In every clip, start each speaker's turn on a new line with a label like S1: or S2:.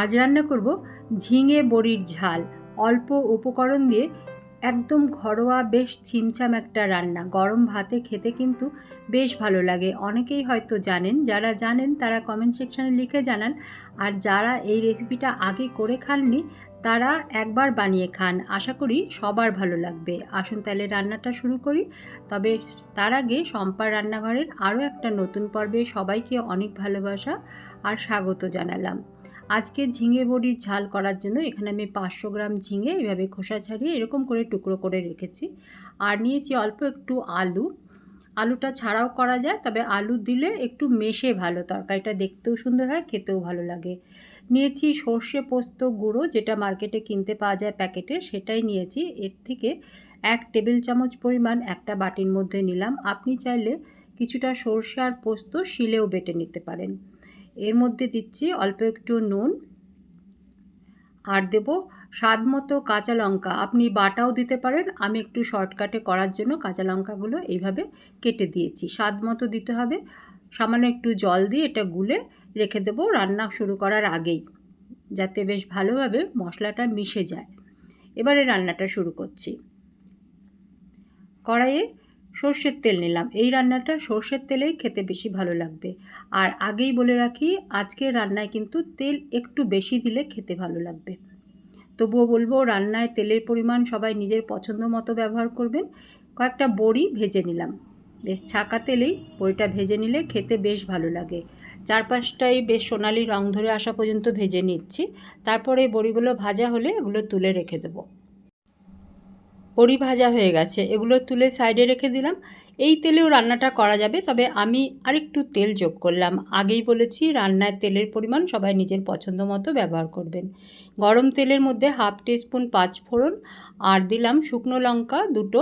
S1: আজ রান্না করব ঝিঙে বড়ির ঝাল। অল্প উপকরণ দিয়ে একদম ঘরোয়া বেশ ছিমছাম একটা রান্না। গরম ভাতে খেতে কিন্তু বেশ ভালো লাগে। অনেকেই হয়তো জানেন, যারা জানেন তারা কমেন্ট সেকশানে লিখে জানান। আর যারা এই রেসিপিটা আগে করে খাননি, তারা একবার বানিয়ে খান। আশা করি সবার ভালো লাগবে। আসুন তাহলে রান্নাটা শুরু করি। তবে তার আগে সম্পার রান্নাঘরের আরও একটা নতুন পর্বে সবাইকে অনেক ভালোবাসা আর স্বাগত জানালাম। আজকে ঝিঙে বড়ির ঝাল করার জন্য এখানে আমি পাঁচশো গ্রাম ঝিঙে এভাবে খোসা ছাড়িয়ে এরকম করে টুকরো করে রেখেছি। আর নিয়েছি অল্প একটু আলু। আলুটা ছাড়াও করা যায়, তবে আলু দিলে একটু মেশে ভালো, তরকারিটা দেখতেও সুন্দর হয়, খেতেও ভালো লাগে। নিয়েছি সর্ষে পোস্ত গুঁড়ো, যেটা মার্কেটে কিনতে পাওয়া যায় প্যাকেটে, সেটাই নিয়েছি। এর থেকে এক টেবিল চামচ পরিমাণ একটা বাটির মধ্যে নিলাম। আপনি চাইলে কিছুটা সর্ষে আর পোস্ত শিলেও বেটে নিতে পারেন। এর মধ্যে দিচ্ছি অল্প একটু নুন। আর দেব স্বাদ মতো কাঁচা লঙ্কা। আপনি বাটাও দিতে পারেন। আমি একটু শর্টকাটে করার জন্য কাঁচা লঙ্কাগুলো এইভাবে কেটে দিয়েছি। স্বাদ মতো দিতে হবে। সামান্য একটু জল দিয়ে এটা গুলে রেখে দেবো রান্না শুরু করার আগেই, যাতে বেশ ভালোভাবে মশলাটা মিশে যায়। এবারে রান্নাটা শুরু করছি। কড়াইয়ে সর্ষের তেল নিলাম। এই রান্নাটা সর্ষের তেলেই খেতে বেশি ভালো লাগবে। আর আগেই বলে রাখি, আজকের রান্নায় কিন্তু তেল একটু বেশি দিলে খেতে ভালো লাগবে। তবুও বলব, রান্নায় তেলের পরিমাণ সবাই নিজের পছন্দ মতো ব্যবহার করবেন। কয়েকটা বড়ি ভেজে নিলাম। বেশ ছাকা তেলেই বড়িটা ভেজে নিলে খেতে বেশ ভালো লাগে। চারপাশটাই বেশ সোনালি রং ধরে আসা পর্যন্ত ভেজে নিচ্ছি। তারপরে বড়িগুলো ভাজা হলে এগুলো তুলে রেখে দেবো। বড়ি ভাজা হয়ে গেছে। এগুলো তুলে সাইডে রেখে দিলাম। এই তেলেও রান্নাটা করা যাবে, তবে আমি আরেকটু তেল যোগ করলাম। আগেই বলেছি, রান্নায় তেলের পরিমাণ সবাই নিজের পছন্দ মতো ব্যবহার করবেন। গরম তেলের মধ্যে হাফ টিস্পুন পাঁচ ফোড়ন, আর দিলাম শুকনো লঙ্কা দুটো,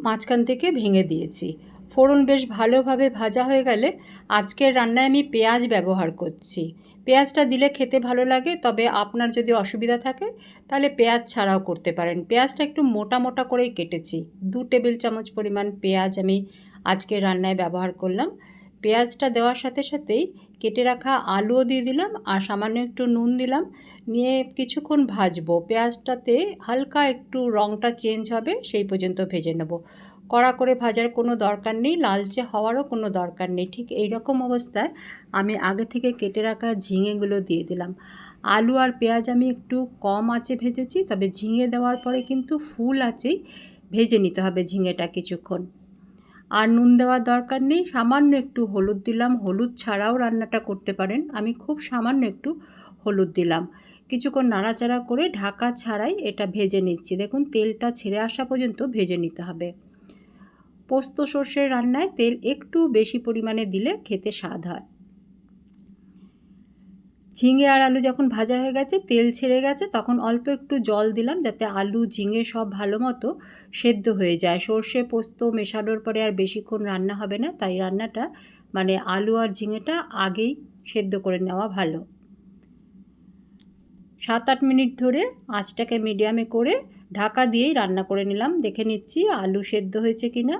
S1: মাঝখান থেকে ভেঙে দিয়েছি। ফোড়ন বেশ ভালোভাবে ভাজা হয়ে গেলে আজকের রান্নায় আমি পেঁয়াজ ব্যবহার করছি। পেঁয়াজটা দিলে খেতে ভালো লাগে, তবে আপনার যদি অসুবিধা থাকে, তাহলে পেঁয়াজ ছাড়াও করতে পারেন। পেঁয়াজটা একটু মোটা মোটা করেই কেটেছি। দু টেবিল চামচ পরিমাণ পেঁয়াজ আমি আজকে রান্নায় ব্যবহার করলাম। পেঁয়াজটা দেওয়ার সাথে সাথেই কেটে রাখা আলুও দিয়ে দিলাম আর সামান্য একটু নুন দিলাম। নিয়ে কিছুক্ষণ ভাজবো। পেঁয়াজটাতে হালকা একটু রঙটা চেঞ্জ হবে, সেই পর্যন্ত ভেজে নেব। কড়া করে ভাজার কোনো দরকার নেই, লালচে হওয়ারও কোনো দরকার নেই। ঠিক এই রকম অবস্থায় আমি আগে থেকে কেটে রাখা ঝিঙেগুলো দিয়ে দিলাম। আলু আর পেঁয়াজ আমি একটু কম আঁচে ভেজেছি, তবে ঝিঙে দেওয়ার পরে কিন্তু ফুল আঁচেই ভেজে নিতে হবে ঝিঙেটা কিছুক্ষণ। আর নুন দেওয়ার দরকার নেই, সামান্য একটু হলুদ দিলাম। হলুদ ছাড়াও রান্নাটা করতে পারেন। আমি খুব সামান্য একটু হলুদ দিলাম। কিছুক্ষণ নাড়াচাড়া করে ঢাকা ছাড়াই এটা ভেজে নিচ্ছি। দেখুন, তেলটা ছেড়ে আসা পর্যন্ত ভেজে নিতে হবে। পোস্ত সর্ষের রান্নায় তেল একটু বেশি পরিমাণে দিলে খেতে স্বাদ হয়। ঝিঙে আর আলু যখন ভাজা হয়ে গেছে, তেল ছেড়ে গেছে, তখন অল্প একটু জল দিলাম যাতে আলু, ঝিঙে সব ভালো মতো সেদ্ধ হয়ে যায়। সর্ষে পোস্ত মেশানোর পরে আর বেশিক্ষণ রান্না হবে না, তাই রান্নাটা মানে আলু আর ঝিঙেটা আগেই সেদ্ধ করে নেওয়া ভালো। সাত আট মিনিট ধরে আঁচটাকে মিডিয়ামে করে ঢাকা দিয়েই রান্না করে নিলাম। দেখে নিচ্ছি আলু সেদ্ধ হয়েছে কি না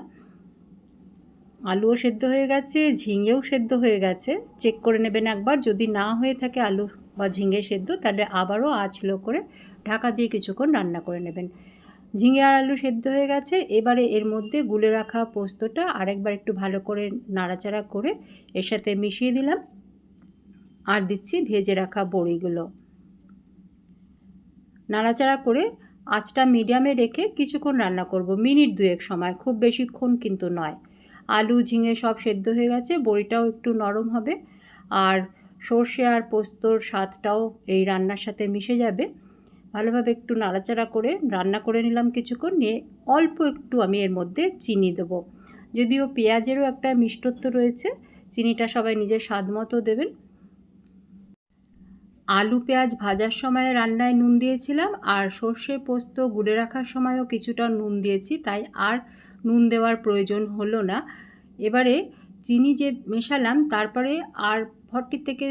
S1: আলুও সেদ্ধ হয়ে গেছে, ঝিঙেও সেদ্ধ হয়ে গেছে। চেক করে নেবেন একবার। যদি না হয়ে থাকে আলু বা ঝিঙে সেদ্ধ, তাহলে আবারও আঁচ করে ঢাকা দিয়ে কিছুক্ষণ রান্না করে নেবেন। ঝিঙে আর আলু সেদ্ধ হয়ে গেছে। এবারে এর মধ্যে গুলে রাখা পোস্তটা আরেকবার একটু ভালো করে নাড়াচাড়া করে এর সাথে মিশিয়ে দিলাম। আর দিচ্ছি ভেজে রাখা বড়িগুলো। নাড়াচাড়া করে আঁচটা মিডিয়ামে রেখে কিছুক্ষণ রান্না করব। মিনিট দুয়েক সময়, খুব বেশিক্ষণ কিন্তু নয়। আলু ঝিঙে সব সেদ্ধ হয়ে গেছে, বড়িটাও একটু নরম হবে। আর সর্ষে আর পোস্তর স্বাদটাও এই রান্নার সাথে মিশে যাবে। ভালোভাবে একটু নাড়াচাড়া করে রান্না করে নিলাম কিছুক্ষণ, নিয়ে অল্প একটু আমি এর মধ্যে চিনি দেবো। যদিও পেঁয়াজেরও একটা মিষ্টত্ব রয়েছে, চিনিটা সবাই নিজের স্বাদ মতো দেবেন। আলু, পেঁয়াজ ভাজার সময় রান্নায় নুন দিয়েছিলাম আর সর্ষে পোস্ত গুলে রাখার সময়ও কিছুটা নুন দিয়েছি, তাই আর নুন দেওয়ার প্রয়োজন হলো না। এবারে চিনি যে মেশালাম, তারপরে আর ফর্টি থেকে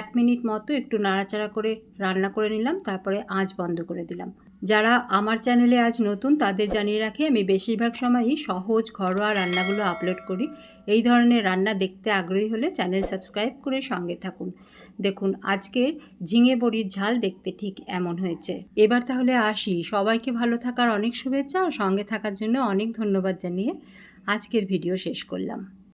S1: এক মিনিট মতো একটু নাড়াচাড়া করে রান্না করে নিলাম, তারপরে আঁচ বন্ধ করে দিলাম। যারা আমার চ্যানেলে আজ নতুন, তাদের জানিয়ে রাখি আমি বেশিরভাগ সময়ই সহজ, ঘরোয়া রান্নাগুলো আপলোড করি। এই ধরনের রান্না দেখতে আগ্রহী হলে চ্যানেল সাবস্ক্রাইব করে সঙ্গে থাকুন। দেখুন, আজকের ঝিঙে বড়ির ঝাল দেখতে ঠিক এমন হয়েছে। এবার তাহলে আসি। সবাইকে ভালো থাকার অনেক শুভেচ্ছা আর সঙ্গে থাকার জন্য অনেক ধন্যবাদ জানিয়ে আজকের ভিডিও শেষ করলাম।